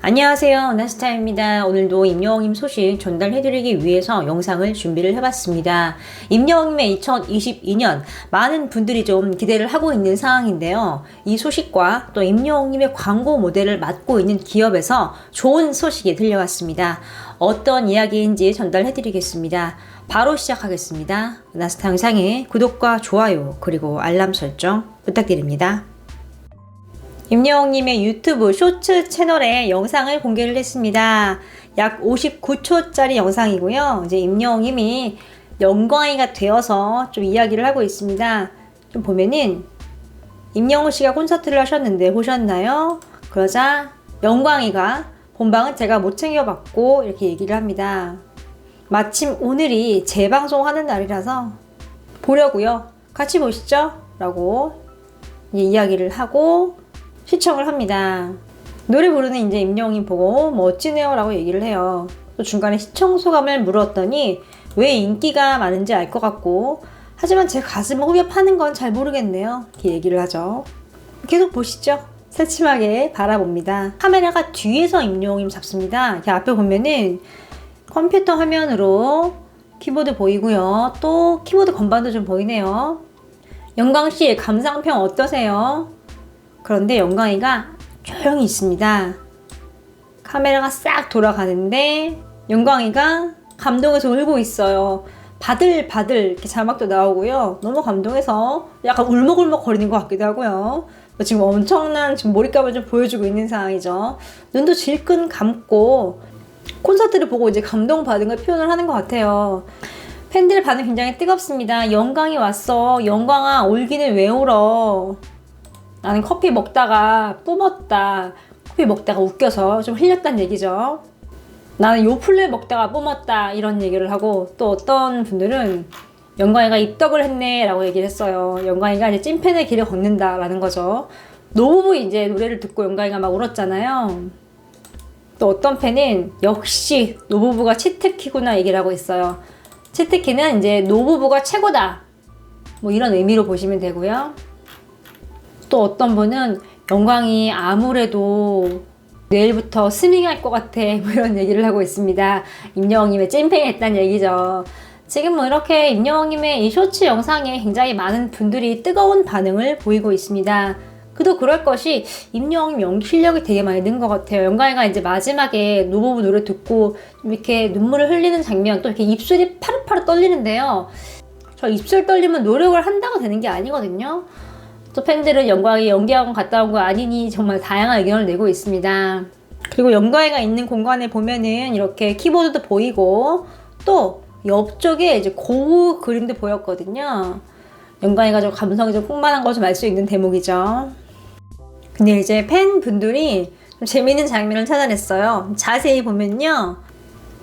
안녕하세요. 나스타입니다. 오늘도 임영웅님 소식 전달해드리기 위해서 영상을 준비를 해봤습니다. 임영웅님의 2022년 많은 분들이 좀 기대를 하고 있는 상황인데요. 이 소식과 또 임영웅님의 광고 모델을 맡고 있는 기업에서 좋은 소식이 들려왔습니다. 어떤 이야기인지 전달해드리겠습니다. 바로 시작하겠습니다. 나스타 영상에 구독과 좋아요 그리고 알람 설정 부탁드립니다. 임영웅님의 유튜브 쇼츠 채널에 영상을 공개를 했습니다. 약 59초짜리 영상이고요. 이제 임영웅님이 영광이가 되어서 좀 이야기를 하고 있습니다. 좀 보면은 임영웅 씨가 콘서트를 하셨는데 보셨나요? 그러자 영광이가 본방은 제가 못 챙겨봤고 이렇게 얘기를 합니다. 마침 오늘이 재방송하는 날이라서 보려고요. 같이 보시죠. 라고 이야기를 하고 시청을 합니다. 노래 부르는 이제 임영웅이 보고 멋지네요 라고 얘기를 해요. 또 중간에 시청 소감을 물었더니 왜 인기가 많은지 알 것 같고 하지만 제 가슴을 후벼 파는 건 잘 모르겠네요. 이렇게 얘기를 하죠. 계속 보시죠. 새침하게 바라봅니다. 카메라가 뒤에서 임영웅님 잡습니다. 이렇게 앞에 보면은 컴퓨터 화면으로 키보드 보이고요. 또 키보드 건반도 좀 보이네요. 영광씨 감상평 어떠세요? 그런데 영광이가 조용히 있습니다. 카메라가 싹 돌아가는데 영광이가 감동해서 울고 있어요. 바들 바들 이렇게 자막도 나오고요. 너무 감동해서 약간 울먹울먹 거리는 것 같기도 하고요. 지금 엄청난 지금 몰입감을 좀 보여주고 있는 상황이죠. 눈도 질끈 감고 콘서트를 보고 이제 감동받은 걸 표현을 하는 것 같아요. 팬들 반응 굉장히 뜨겁습니다. 영광이 왔어. 영광아, 울기는 왜 울어? 나는 커피 먹다가 뿜었다. 커피 먹다가 웃겨서 좀 흘렸단 얘기죠. 나는 요플레 먹다가 뿜었다. 이런 얘기를 하고 또 어떤 분들은 영광이가 입덕을 했네 라고 얘기를 했어요. 영광이가 이제 찐팬의 길을 걷는다 라는 거죠. 노부부 이제 노래를 듣고 영광이가 막 울었잖아요. 또 어떤 팬은 역시 노부부가 치트키구나 얘기를 하고 있어요. 치트키는 이제 노부부가 최고다. 뭐 이런 의미로 보시면 되고요. 또 어떤 분은 영광이 아무래도 내일부터 스밍할 것 같아 뭐 이런 얘기를 하고 있습니다. 임영웅님의 찐팬했다는 얘기죠. 지금 뭐 이렇게 임영웅님의 이 쇼츠 영상에 굉장히 많은 분들이 뜨거운 반응을 보이고 있습니다. 그도 그럴 것이 임영웅 연기 실력이 되게 많이 는 것 같아요. 영광이가 이제 마지막에 노부부 노래 듣고 이렇게 눈물을 흘리는 장면 또 이렇게 입술이 파릇파릇 떨리는데요. 저 입술 떨리면 노력을 한다고 되는 게 아니거든요. 또 팬들은 영광이 연기학원 갔다 온 거 아니니 정말 다양한 의견을 내고 있습니다. 그리고 영광이가 있는 공간에 보면은 이렇게 키보드도 보이고 또 옆쪽에 이제 고우 그림도 보였거든요. 영광이가 좀 감성이 좀 풍만한 걸 좀 알 수 있는 대목이죠. 근데 이제 팬분들이 좀 재밌는 장면을 찾아냈어요. 자세히 보면요.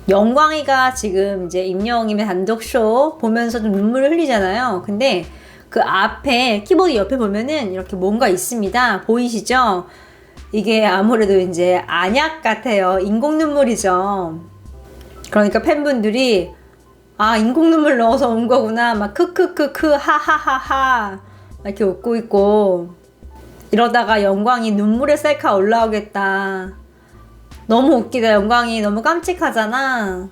영광이가 지금 이제 임영웅님의 단독쇼 보면서 좀 눈물을 흘리잖아요. 근데 그 앞에 키보드 옆에 보면은 이렇게 뭔가 있습니다. 보이시죠? 이게 아무래도 이제 안약 같아요. 인공 눈물이죠. 그러니까 팬분들이 아 인공 눈물 넣어서 온 거구나 막 크크크크 하하하하 이렇게 웃고 있고 이러다가 영광이 눈물에 셀카 올라오겠다. 너무 웃기다 영광이 너무 깜찍하잖아.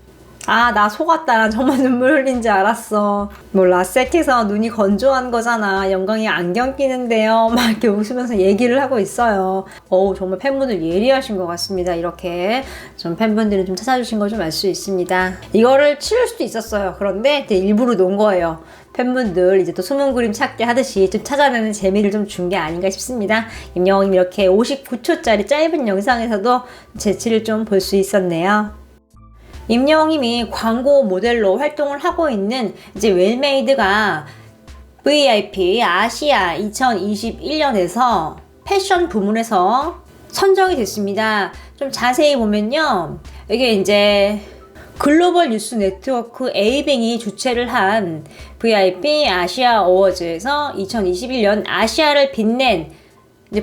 아, 나 속았다. 난 정말 눈물 흘린 줄 알았어. 몰라. 셀해서 눈이 건조한 거잖아. 영광이 안경 끼는데요. 막 이렇게 웃으면서 얘기를 하고 있어요. 어우, 정말 팬분들 예리하신 것 같습니다. 이렇게 좀 팬분들이 좀 찾아주신 걸 좀 알 수 있습니다. 이거를 치를 수도 있었어요. 그런데 일부러 놓은 거예요. 팬분들 이제 또 숨은 그림 찾기 하듯이 좀 찾아내는 재미를 좀 준 게 아닌가 싶습니다. 임영웅님 이렇게 59초짜리 짧은 영상에서도 재치를 좀 볼 수 있었네요. 임영웅님이 광고 모델로 활동을 하고 있는 이제 웰메이드가 VIP 아시아 2021년에서 패션 부문에서 선정이 됐습니다. 좀 자세히 보면요. 이게 이제 글로벌 뉴스 네트워크 에이빙이 주최를 한 VIP 아시아 어워즈에서 2021년 아시아를 빛낸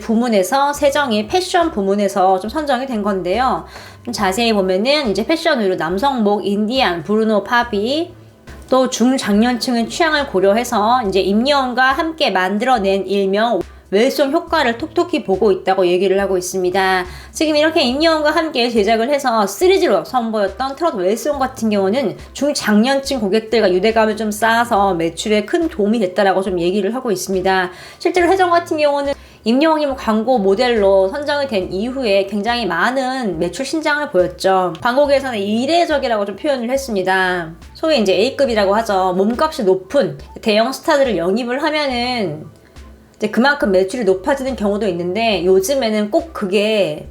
부문에서 세정이 패션 부문에서 좀 선정이 된 건데요. 좀 자세히 보면은 이제 패션 의류 남성복 인디안 브루노 파비 또 중장년층의 취향을 고려해서 이제 임영웅과 함께 만들어낸 일명 외성 효과를 톡톡히 보고 있다고 얘기를 하고 있습니다. 지금 이렇게 임영웅과 함께 제작을 해서 시리즈로 선보였던 트롯 웰송 같은 경우는 중장년층 고객들과 유대감을 좀 쌓아서 매출에 큰 도움이 됐다라고 좀 얘기를 하고 있습니다. 실제로 해정 같은 경우는 임영웅님 광고 모델로 선정이 된 이후에 굉장히 많은 매출 신장을 보였죠. 광고계에서는 이례적이라고 좀 표현을 했습니다. 소위 이제 A급이라고 하죠. 몸값이 높은 대형 스타들을 영입을 하면은 이제 그만큼 매출이 높아지는 경우도 있는데 요즘에는 꼭 그게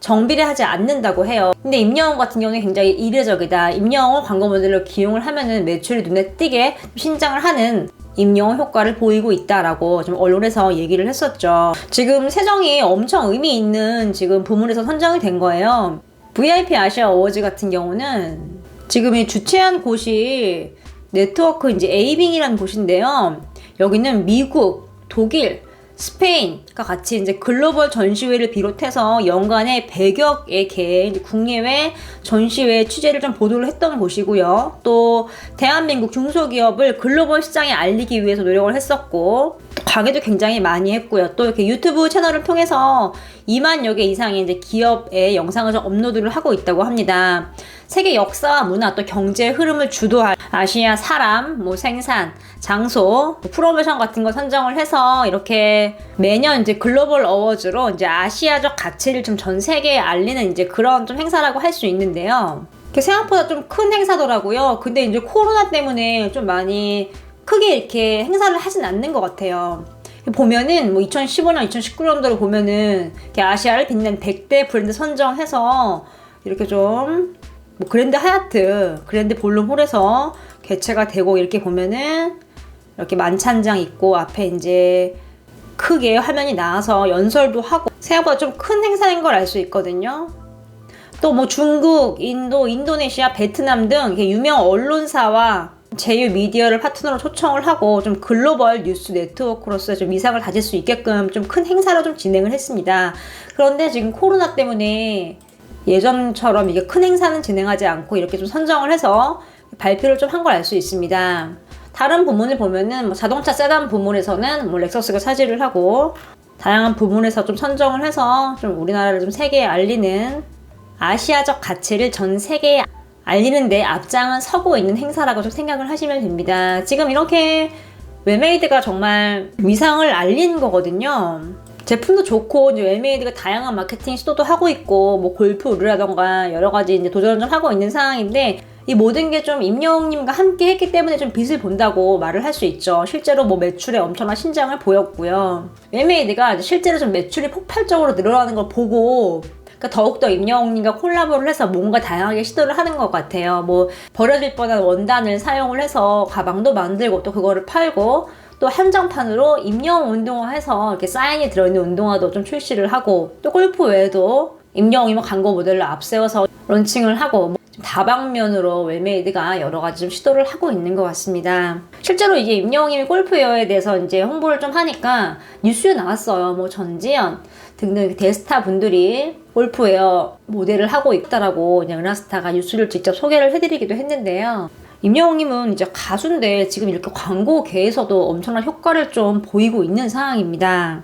정비를 하지 않는다고 해요. 근데 임영웅 같은 경우는 굉장히 이례적이다. 임영웅을 광고 모델로 기용을 하면은 매출이 눈에 띄게 신장을 하는 임영웅 효과를 보이고 있다라고 좀 언론에서 얘기를 했었죠. 지금 세정이 엄청 의미 있는 지금 부문에서 선정이 된 거예요. VIP 아시아 어워즈 같은 경우는 지금 이 주최한 곳이 네트워크 이제 에이빙이라는 곳인데요. 여기는 미국, 독일, 스페인과 같이 이제 글로벌 전시회를 비롯해서 연간에 100여개 개의 국내외 전시회 취재를 좀 보도를 했던 곳이고요. 또 대한민국 중소기업을 글로벌 시장에 알리기 위해서 노력을 했었고 강의도 굉장히 많이 했고요. 또 이렇게 유튜브 채널을 통해서 2만여 개 이상의 이제 기업의 영상을 좀 업로드를 하고 있다고 합니다. 세계 역사와 문화 또 경제 흐름을 주도할 아시아 사람, 뭐 생산, 장소, 뭐 프로모션 같은 거 선정을 해서 이렇게 매년 이제 글로벌 어워즈로 이제 아시아적 가치를 좀 전 세계에 알리는 이제 그런 좀 행사라고 할 수 있는데요. 생각보다 좀 큰 행사더라고요. 근데 이제 코로나 때문에 좀 많이 크게 이렇게 행사를 하진 않는 것 같아요. 보면은 뭐 2015년, 2019년도를 보면은 이렇게 아시아를 빛낸 100대 브랜드 선정해서 이렇게 좀 뭐 그랜드 하얏트, 그랜드 볼룸홀에서 개최가 되고 이렇게 보면은 이렇게 만찬장 있고 앞에 이제 크게 화면이 나와서 연설도 하고 생각보다 좀 큰 행사인 걸 알 수 있거든요. 또 뭐 중국, 인도, 인도네시아, 베트남 등 유명 언론사와 제휴 미디어를 파트너로 초청을 하고 좀 글로벌 뉴스 네트워크로서 좀 위상을 다질 수 있게끔 좀 큰 행사로 좀 진행을 했습니다. 그런데 지금 코로나 때문에 예전처럼 이게 큰 행사는 진행하지 않고 이렇게 좀 선정을 해서 발표를 좀 한 걸 알 수 있습니다. 다른 부문을 보면은 뭐 자동차 세단 부문에서는 뭐 렉서스가 차지를 하고 다양한 부문에서 좀 선정을 해서 좀 우리나라를 좀 세계에 알리는 아시아적 가치를 전 세계에 알리는데 앞장은 서고 있는 행사라고 좀 생각을 하시면 됩니다. 지금 이렇게 웨메이드가 정말 위상을 알린 거거든요. 제품도 좋고 이제 웨메이드가 다양한 마케팅 시도도 하고 있고 뭐 골프 룰이라던가 여러 가지 이제 도전을 좀 하고 있는 상황인데 이 모든 게 좀 임영웅님과 함께 했기 때문에 좀 빛을 본다고 말을 할 수 있죠. 실제로 뭐 매출에 엄청난 신장을 보였고요. 웨메이드가 실제로 좀 매출이 폭발적으로 늘어나는 걸 보고 그러니까 더욱더 임영웅님과 콜라보를 해서 뭔가 다양하게 시도를 하는 것 같아요. 뭐 버려질 뻔한 원단을 사용을 해서 가방도 만들고 또 그거를 팔고 또 한정판으로 임영웅 운동화 해서 이렇게 사인이 들어있는 운동화도 좀 출시를 하고 또 골프 외에도 임영웅이면 광고 모델을 앞세워서 론칭을 하고 뭐 다방면으로 웰메이드가 여러 가지 좀 시도를 하고 있는 것 같습니다. 실제로 이제 임영웅님이 골프웨어에 대해서 이제 홍보를 좀 하니까 뉴스에 나왔어요. 뭐 전지현 등등 대스타 분들이 골프웨어 모델을 하고 있다라고 그냥 은하스타가 뉴스를 직접 소개를 해드리기도 했는데요. 임영웅님은 이제 가수인데 지금 이렇게 광고계에서도 엄청난 효과를 좀 보이고 있는 상황입니다.